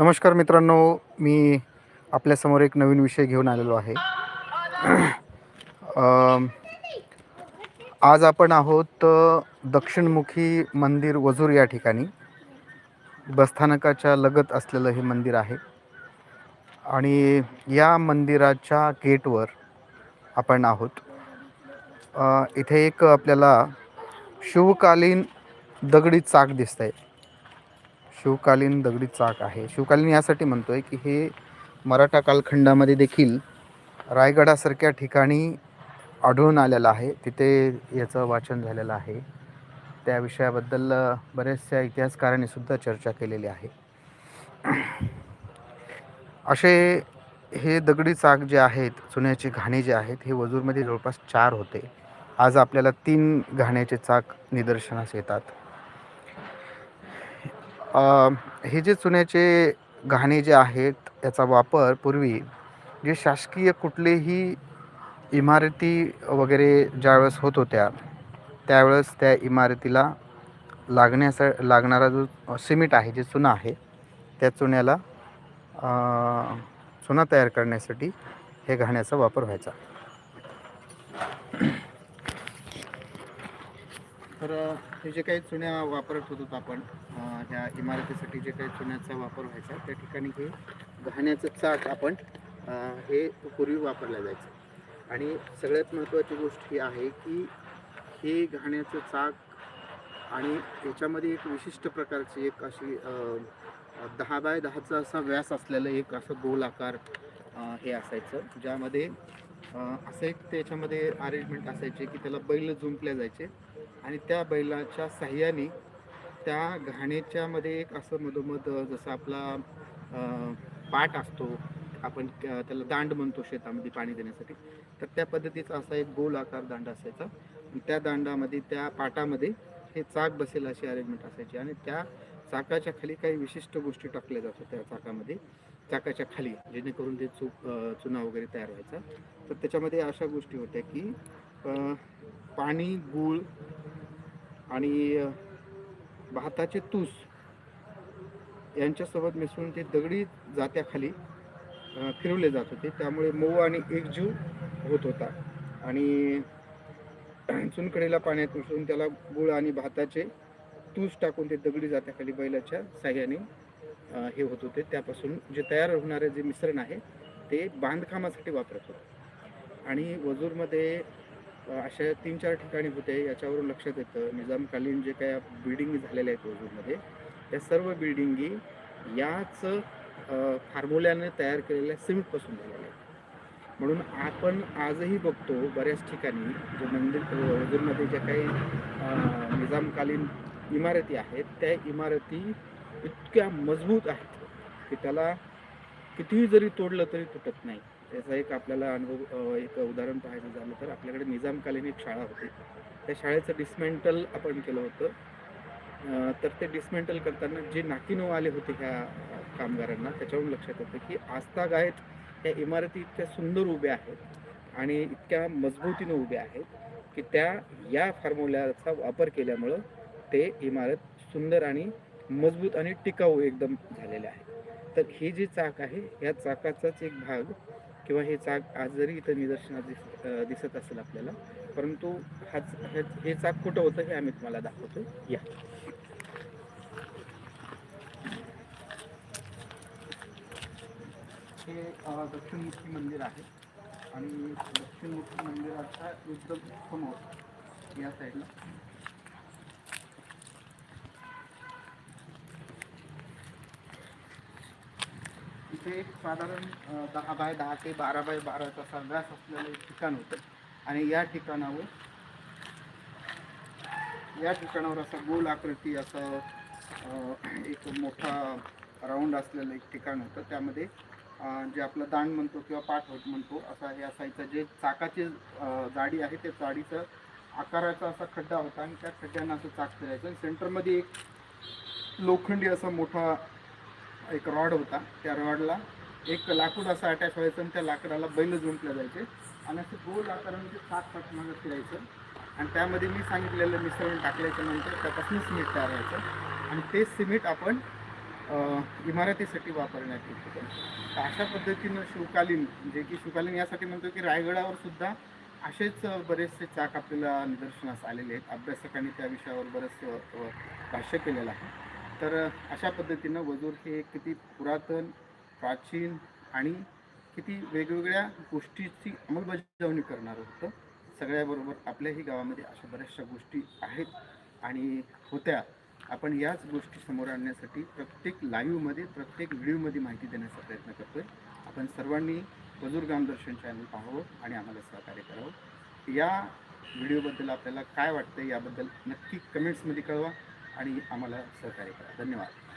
नमस्कार मित्रांनो मी आपल्यासमोर एक नवीन विषय घेऊन आलेलो आहे. आज आपण आहोत दक्षिणमुखी मंदिर वजूर या ठिकाणी. बसस्थानकाच्या लगत असलेलं हे मंदिर आहे. आणि या मंदिराच्या गेटवर आपण आहोत. इथे एक आपल्याला शिवकालीन दगडी चाक दिसत आहे शिवकालीन दगडी चाक आहे. शिवकालीन यासाठी म्हणतो आहे की हे मराठा कालखंडामध्ये देखील रायगडासारख्या ठिकाणी आढळून आलेलं आहे. तिथे याचं वाचन झालेलं आहे. त्या विषयाबद्दल बऱ्याचशा इतिहासकारांनी सुद्धा चर्चा केलेली आहे. असे हे दगडी चाक जे आहेत चुन्याचे घाणे जे आहेत हे वजूरमध्ये जवळपास चार होते. आज आपल्याला तीन घाण्याचे चाक निदर्शनास येतात. हे जे चुन्याचे घाणे जे आहेत याचा वापर पूर्वी जे शासकीय कुठलेही इमारती वगैरे ज्यावेळेस होत होत्या त्यावेळेस त्या इमारतीला लागण्यासा लागणारा जो सिमेंट आहे जे चुना आहे त्या चुन्याला चुना तयार करण्यासाठी हे घाण्याचा वापर व्हायचा. तर हे जे काही चुन्या वापरत होतो आपण ह्या इमारतीसाठी जे काही चुन्याचा वापर व्हायचा त्या ठिकाणी हे घाण्याचं चाक आपण हे पूर्वी वापरलं जायचं. आणि सगळ्यात महत्त्वाची गोष्ट ही आहे की हे घाण्याचं चाक आणि याच्यामध्ये एक विशिष्ट प्रकारची एक अशी दहा बाय दहाचा असा व्यास असलेलं एक असं गोल आकार हे असायचं ज्यामध्ये असं एक त्याच्यामध्ये अरेंजमेंट असायचे की त्याला बैल जुंपल्या जायचे. आणि त्या बैलाच्या साह्याने त्या घाणेच्या मध्ये एक असं मधोमध जसं आपला पाट असतो आपण त्याला दांड म्हणतो शेतामध्ये पाणी देण्यासाठी. तर त्या पद्धतीचा असा एक गोल आकार दांड असायचा. त्या दांडामध्ये त्या पाटामध्ये हे चाक बसेल अशी अरेंजमेंट असायची. आणि त्या चाकाच्या खाली काही विशिष्ट गोष्टी टाकल्या जातात त्या चाकामध्ये. चाकाच्या खाली जेणेकरून ते चूक चुना वगैरे तयार व्हायचा. तर त्याच्यामध्ये अशा गोष्टी होत्या की पाणी गूळ आणि भाताचे तूस यांच्यासोबत मिसळून ते दगडी जात्याखाली फिरवले जात होते. त्यामुळे मऊ आणि एकजीव होत होता. आणि चुनकडीला पाण्यात मिसळून त्याला गुळ आणि भाताचे तूस टाकून ते दगडी जात्याखाली बैलाच्या साह्याने हे होत होते. त्यापासून जे तयार होणारे जे मिश्रण आहे ते बांधकामासाठी वापरत होते. आणि वजूरमध्ये अशा तीन चार ठिकाणी होते याच्यावरून लक्षात येतं. निजामकालीन जे काय बिल्डिंग झालेल्या आहेत वजूरमध्ये त्या सर्व बिल्डिंगी याच फॉर्म्युल्याने तयार केलेल्या सिमेंटपासून झालेल्या आहेत. म्हणून आपण आजही बघतो बऱ्याच ठिकाणी जे मंदिर अ, ज्या काही निजामकालीन इमारती आहेत त्या इमारती इतक्या मजबूत आहेत की त्याला कितीही जरी तोडलं तरी तुटत नाही. त्याचा एक आपल्याला अनुभव एक उदाहरण पाहायचं झालं तर आपल्याकडे निजामकालीन एक शाळा होती. त्या शाळेचं डिसमेंटल आपण केलं होतं. तर ते डिसमेंटल करताना जे नाकीनऊ आले होते ह्या कामगारांना त्याच्यावरून लक्षात येतं की आजतागायत या इमारती इतक्या सुंदर उभ्या आहेत आणि इतक्या मजबूतीनं उभ्या आहेत की त्या या फॉर्म्युल्याचा वापर केल्यामुळं ते इमारत सुंदर आणि मजबूत आणि टिकाऊ एकदम झालेले आहे. तर ही जी चाक आहे या चाकाचाच एक भाग किंवा हे चाक आज जरी इथं निदर्शनात दिस दिसत असेल आपल्याला परंतु हाच हे हे चाक कुठं होतं हे आम्ही तुम्हाला दाखवतो. या. हे दक्षिणमुखी मंदिर आहे आणि दक्षिणमुखी मंदिराच्या एकदम समोर या साईडला इथे एक साधारण दहा बाय दहा ते बारा बाय बाराचा असा असलेलं एक ठिकाण होतं. आणि या ठिकाणावर या ठिकाणावर असा गोल आकृती असं एक मोठा राऊंड असलेलं एक ठिकाण होतं. त्यामध्ये जे आपलं दांड म्हणतो किंवा पाठ होत म्हणतो असा हे असायचं. जे चाकाची जाडी आहे त्या जाडीचं आकाराचा असा खड्डा होता आणि त्या खड्ड्यांना असं चाक फिरायचं. सेंटरमध्ये एक लोखंडी असा मोठा एक रॉड होता. त्या रॉडला एक लाकूड असं अटॅच व्हायचं आणि त्या लाकडाला बैल जुंपल्या जायचे. आणि असं गोल आकाराने सात सात मागं फिरायचं. आणि त्यामध्ये मी सांगितलेलं मिसळून टाकल्याच्या नंतर त्यापासून सिमेंट तयार व्हायचं. आणि ते सिमेंट आपण इमारतीसाठी वापरण्यात येतो तर अशा पद्धतीनं शिवकालीन जे की शिवकालीन यासाठी म्हणतो की रायगडावर सुद्धा असेच बरेचसे चाक आपल्याला निदर्शनास आलेले आहेत. अभ्यासकांनी त्या विषयावर बरंच भाष्य केलेलं आहे. तर अशा पद्धतीनं वजूर हे किती पुरातन प्राचीन आणि किती वेगवेगळ्या गोष्टीची अंमलबजावणी करणारं होतं सगळ्याबरोबर आपल्याही गावामध्ये अशा बऱ्याचशा गोष्टी आहेत आणि होत्या. आपण याच गोष्टी समोर आणण्यासाठी प्रत्येक लाईव्हमध्ये प्रत्येक व्हिडिओमध्ये माहिती देण्याचा प्रयत्न करतोय. आपण सर्वांनी वजूर गामदर्शन चॅनल पाहावं आणि आम्हाला सहकार्य करावं. या व्हिडिओबद्दल आपल्याला काय वाटतं याबद्दल नक्की कमेंट्समध्ये कळवा. आणि आम्हाला सहकार्य करा. धन्यवाद.